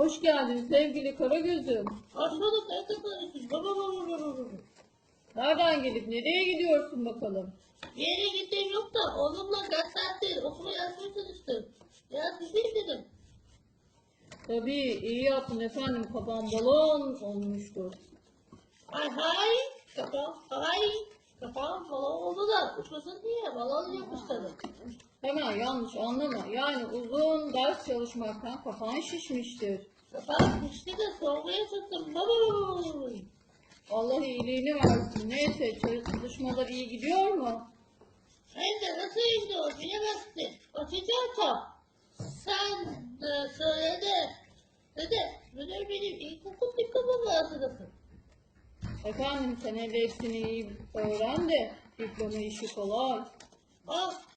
Hoş geldin sevgili Karagöz'üm. Hoş bulduk. Ne takıyorsun? Baba baba baba baba. Nereden gelip nereye gidiyorsun bakalım? Bir yere gittiğim yok da oğlumla kaç saattir okuma yazmaya çalıştım. Ya sizin dedim. Tabii iyi yaptın efendim kafam balon olmuştur. Hay hay. Kafam hay. Kafam balon oldu da uçmasın diye balon yapmışlarım. Hemen yanlış anlama. Yani uzun ders çalışmaktan kafan şişmiştir. Kafam düştü de baba baba. Allah iyiliğini versin. Neyse çalışmalar iyi gidiyor mu? Hem de nasıl o bilemezsin. Açacağım tam. Sen de söyle de. Dede, müdür benim ilkokul diplomamı hazırlasın. Efendim sen hele hepsini iyi öğren de diploma işi kolay. Ah,